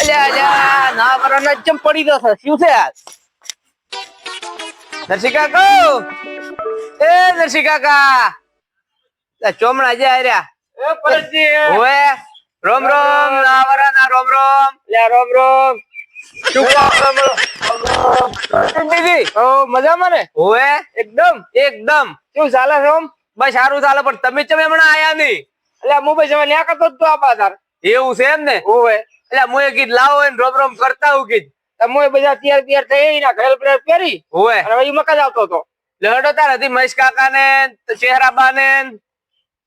અલ્યા અલ્યા ના વરાના ચમ પડી ગયો છે શું છે યાર નરસિંહ કાકા? એ કાકા. આ ચોમણા જે આર્યા એ પરજી ઓવે રોમ રોમ ના વરાના રોમ રોમ. લ્યા રોમ રોમ. મજામાં ને? ઓવે. એકદમ. એકદમ. શું ચાલે છે બસ સારું ચાલે પણ તમે ચમે હમણાં આયા નહીં? એટલે હું મુંબઈ જવા ન્યા કરતો જ તો આપા તાર એવું છે એમ ને ઓવે એટલે મુએ કીધ લાવો ને રોમ રોમ કરતા હું કીધ. તમે બધા તૈયાર તૈયાર થઈ ના ઘરે પેરેલ પહેરી. ઓવે અને એ મકા આવતો હતો. લડો તાર હતી મહેશ કાકા ને ચહેરા બા ને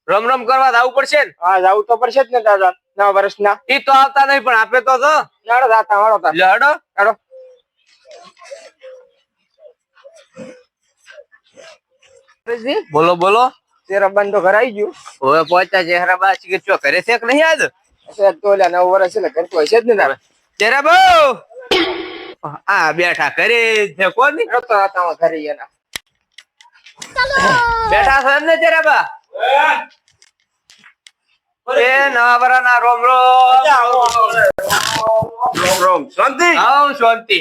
રમ રમ કરવા જવું પડશે ને? હા જવું તો પડશે જ ને દાદા નવ વર્ષ ના ઈ તો આવતા નહીં પણ આપે તો તો. નાડો દાતા વાળો તાર. લડો લડો બોલો બોલો. ચહેરા બંધ તો ઘર આવી ગયું. હવે પહોંચ્યા ચહેરા બા ચીકર ચો કરે છે કે નહીં આજ? તો ઓલા નવ વર્ષ એટલે કરતો હશે જ ને તારે. ચહેરા બહુ! આ બેઠા કરે છે કોણ? રડતો રાતામાં ઘરે એના. બેઠા છે ને ચહેરા બા? એ નવા વરાના ના રોમ. રોમ રોમ. શાંતિ? આવ શાંતિ.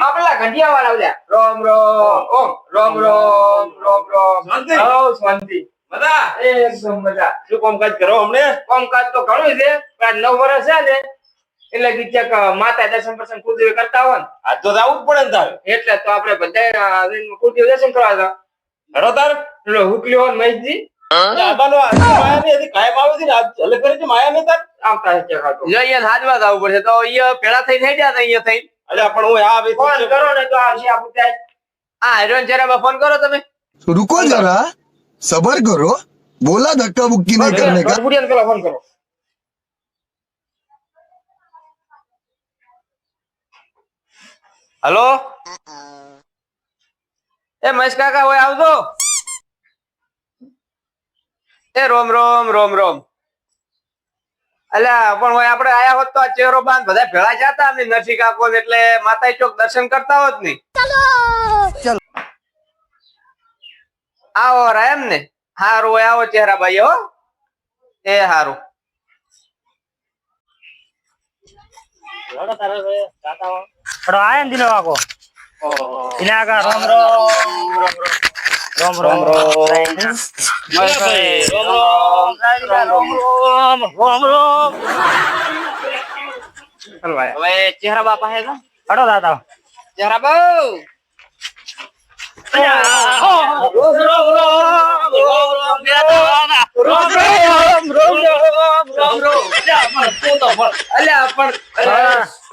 આપલા પેલા ઘંટિયા વાળા ઓલા રોમ રોમ. ઓમ. રોમ રોમ રોમ રોમ. શાંતિ? હઉ, શાંતિ. મજા? એકદમ મજા. શું કામકાજ કરો અમને? કામકાજ તો ઘણું છે પણ નવ વર્ષ છે ને એટલે કે માતા દર્શન પ્રસંગ કુળદેવી કરતા હોય ને. આજ તો આવું પડે ને તારે. એટલે તો આપણે બધા કુળદેવી દર્શન કરવા હતા. ઘરો તાર. એટલે હુકલી હોય મહેશજી. દાદાનો માયા ને માયા ને તાર? આવતા છે ખાતો જો પડશે તો અહીંયા પેલા થઈ થઈ ગયા અહીંયા ફોન કરો ને તો આવશે ફોન કરો તમે. રૂકો જરા. सबर करो बोला धक्का बुक्की नहीं करने का ગઢબુડિયાને પેલા ફોન કરો હલો એ મહેશ કાકા હોય આવજો એ રોમ રોમ રોમ રોમ અલ્યા પણ હોય આપણે આયા હોત તો આ ચહેરો બાંધ બધા ભેળા જતા અમને નરસિંહ કાકો ને એટલે માતા ચોક દર્શન કરતા હોત ને Ahora emne. Haru e awo tihara bayo. E haru. Pero ay en dino ako. Inaga rom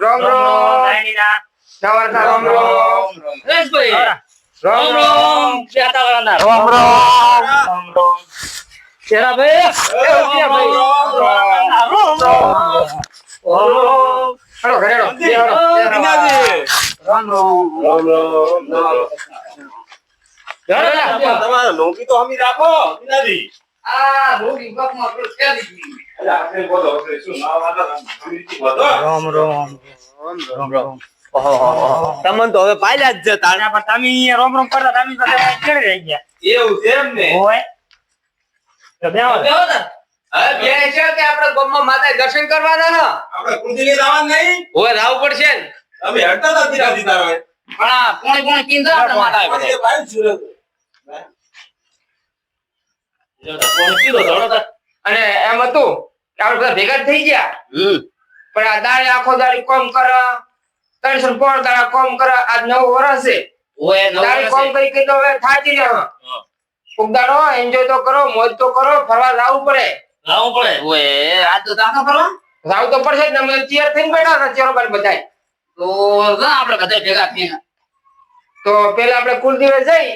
રોમ રામ રામ રોમ રોમ તમારે લોકી તો તમને તો હવે પાલ્યા જ જતા પણ તમે અહીંયા રોમ રોમ કરતા તમે સાથે ચડી રહી ગયા? એવું છે એમ ને? હોય તો બે આવો. માતા દર્શન કરવાના આપણે કુંડીને જવાનું નહીં? પડશે ને. તમે હટતા નથી રાજી તારે પણ પોણી પોણી કિંદર માતા અને એમ હતું કે આપણે બધા ભેગા થઈ ગયા. પણ આ દાડે આખો દાડી કોમ કર ત્રણસો ને પોણ દાડા કોમ કર આજ નવ વર્ષ છે. કોમ કરી કરી તો હવે થાકી જાય કોક એન્જોય તો કરો મોજ તો કરો ફરવા જવું પડે. ઓય આજ તો દાખા ફરવા? જવું તો પડશે ને અમે ચેર થઈને બેઠા હતા ચેરો બાર બધાય. તો જા આપણે બધા ભેગા થઈને તો પેલા આપણે કુલદીવે જઈ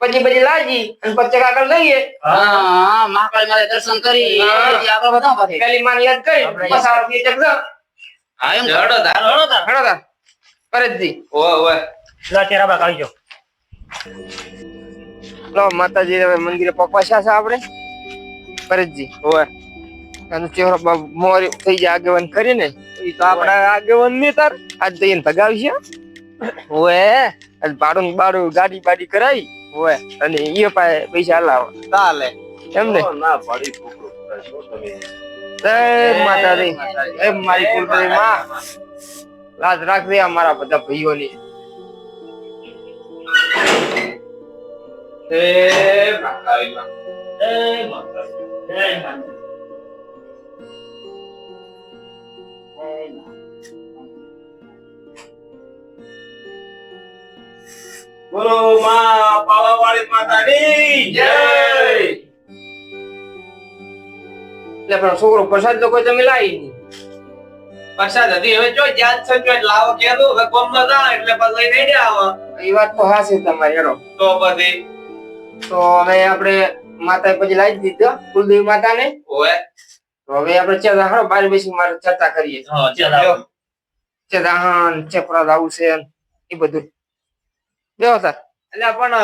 પછી બધી લાજી અને પછી આગળ લઈએ. હા મહાકાળી માતા દર્શન કરી આગળ વધાવ પછી. પેલી માન યાદ કરી પસાર આ બે ચક હા એમ હડો તાર હડો તાર હેડો તાર પરેશજી ઓય ઓય લો ચેરા બાક આવી જાઓ લો માતાજી હવે મંદિરે પકવાસ્યા છે આપણે. પરતજી ઓય અને ચેહરો બા મોરી થઈ જાય આગેવાન કરીને એ તો આપડા આગેવનની તાર. આજ તો એને ભગાવશે ઓય આજ ભાડું બાડું ગાડી બાડી કરાવી. ઓય અને એ પાસે પૈસા લાવો. ચાલે. એમ ને? ના પાડી છોકરો તમે. જય માતાજી. જય મારી કુલદેવી માં લાજ રાખજે આ મારા બધા ભાઈઓની. માતાજી. જય જય બોલો માં પાવાવાળી માતાની જય! એટલે પણ છોકરો પ્રસાદ તો કોઈ તમે લાવી નહીં. પ્રસાદ હતી હવે જો જ્યાં છે જો લાવો દો હવે ગોમમાં જા એટલે પછી લઈને આવો. એ વાત તો હાસી તમારી હેરો તો પછી? તો હવે આપણે માતા પછી લાવી દીધો કુલદેવી માતાને. ઓએ તો હવે આપણે ચેતા હારો બાર બેસી મારે ચર્ચા કરીએ. હા ચાલો હા ચેપરા આવું છે એ બધું. બેહો સર. એટલે પણ અ,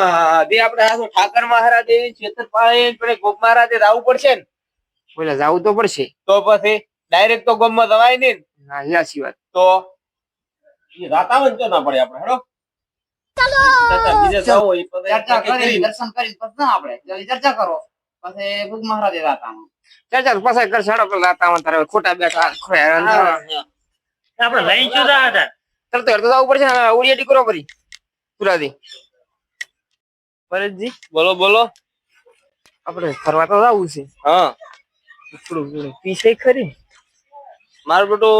આપણે આ ઠાકર મહારાજ છેતરપાઈ પણ ગોપ મહારાજે રાવું પડશે ને? બોલે જવું તો પડશે. તો પછી ડાયરેક્ટ તો ગોમમાં જવાય નહીં ને. વાત તો ના પડે આપણે હેડો. ચર્ચા કરી દર્શન કરી પછી આપણે. ચર્ચા કરો. પછી ભૂખ મહારાજે રાતામાં ચર્ચા પછી તારે ખોટા બેઠા આપણે લઈ જુદા હતા? ચાલ તો તો જવું પડશે ને ઉડિયા ટીકરો કરી સુરાદી ભરતજી બોલો બોલો. આપણે ફરવા તો જવું છે. હા. થોડું પીસે ખરી મારું બેટું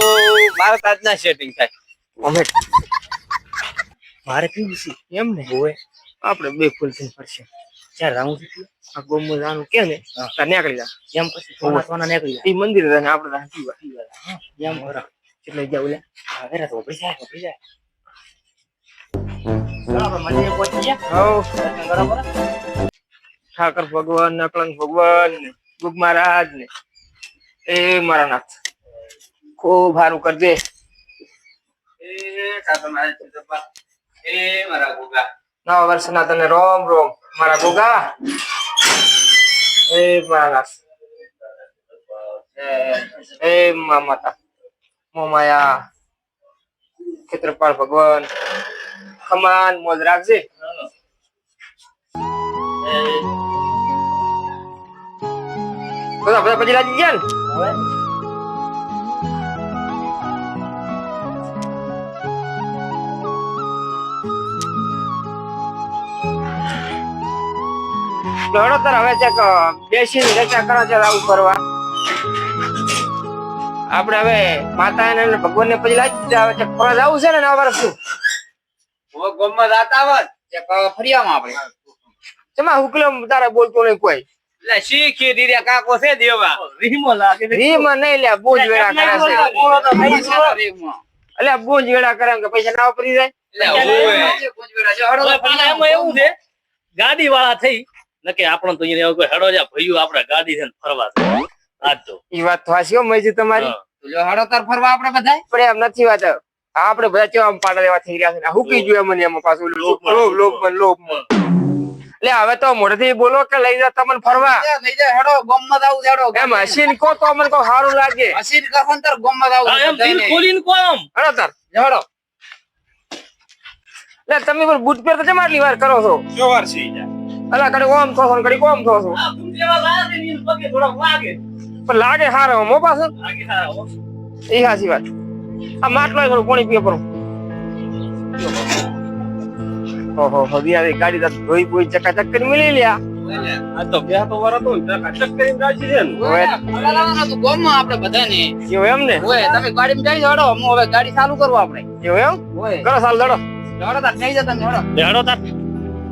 મારે તાજના સેટિંગ થાય. અમે મારે પીવું છે એમ ને? હોય. આપણે બે ફૂલ થઈ પડશે ચાર રાઉન્ડ આ ગોમમાં જાનું કે ને ત્યાં નીકળી જા. એમ પછી સોના સોના નીકળી એ મંદિર રહે આપણે જાય એમ. એટલે જાવ લે હવે તો ઉભરી જાય ઉભરી જાય. ઠાકર ભગવાન નકલંગ ભગવાન ને ગુગ મહારાજ ને. એ મારા નાથ. ખૂબ સારું કરજે. એ મારા ગોગા. નવા વર્ષના તને રોમ રોમ. મારા ગોગા. એ મારા નાથ. એ મા માતા. મોમાયા ખેત્રપાળ ભગવાન. ખમાન મોજ રાખજે. બધા બધા પછી લાગી ગયા ને? તો હવે ચેક બેસીને કરો છે આવું કરવા આપણે હવે માતા અને ભગવાન ને પછી લાગી દીધા હવે ચેક જવું છે ને નવા વર્ષનું હવે ગોમમાં જાતા આવત ચેક ફરિયામાં આપણે. ચમા હુકલો તારે બોલતો નહીં કોઈ? એટલે શીખી દીધા કાકો છે દેવા. રીમો લાગે રીમાં નહીં લે બોજ વેળા કરે છે. એટલે બોજ વેળા કરે કે પૈસા ના વાપરી જાય? એવું છે ગાડી વાળા થઈ નકે આપણને તો અહીંયા કોઈ હેડો જા આપણે ગાડી છે ને ફરવા. આજ તો. એ વાત તો હાચી મજી તમારી. હડો તાર ફરવા આપણે બધા પણ એમ નથી વાત. આપણે બધા કેવા આમ પાડા લેવા થઈ રહ્યા છે હુકી જોયે મને એમાં પાછું? લોભ લોભ લોભ મન લોભ. મન. એટલે હવે તો મોઢેથી બોલો કે લઈ જા તમને ફરવા. લઈ જાય હેડો ગોમમાં જાવું હેડો એમ હસીને કહો તો અમને કો સારું લાગે. હસીન કહો ને તાર ગોમમાં જાવું એમ દિલ. ખોલીને કહો આમ. હડો તાર હેડો. એટલે તમે પણ બૂટ પહેર તો કેમ આટલી વાર કરો છો? સવાર છે ઈ અલા કડે ઓમ થો છો ને કડી ઓમ થો છો? તું જેવા લાયા ને પગે થોડાક લાગે. પણ લાગે હારો મો પાછો. લાગે હારો એ હાચી વાત. આ માટલો થોડું પાણી પીએ પર ઓહો હવે બિયારી ગાડી તો ધોઈ બોઈ ચકાચક કરી મિલી લ્યા. આ તો બે તો વાર હતો ને કરીને રાજી છે ને. હવે ફરવા લાવવાનું હતું આપણે બધાને. એવું એમ ને? ઓય તમે ગાડીમાં જઈ હડો હું હવે ગાડી ચાલુ કરું આપણે. એવું એમ? ઓય કરો સાલ દડો. હડો તાર થઈ જતા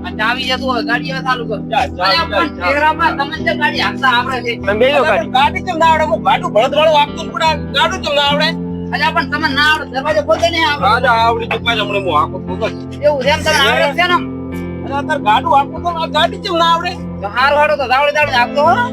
આ ચાવી હવે ગાડી હવે ચાલુ કર. જા, જા, અરે પણ જા, જા. ચહેરામાં તમે જે ગાડી હાંકતા આવડે છે. તમે બેસો ગાડી. ગાડી કેમ ના આવડે? હું ગાડું બળદ વાળું આપતું પણ ગાડું કેમ ના આવડે? અલ્યા પણ તમે ના આવડે દરવાજો ખોલતે નહીં આવડે ગાડા આવડી ચૂકવા હમણાં હું આખો ખોખો એવું છે એમ તમને આવડે છે ને? અરે તાર ગાડું આખું તો ગાડી કેમ ના આવડે? તો હારું હારું તો દાવડે દાવડે આપતો હો.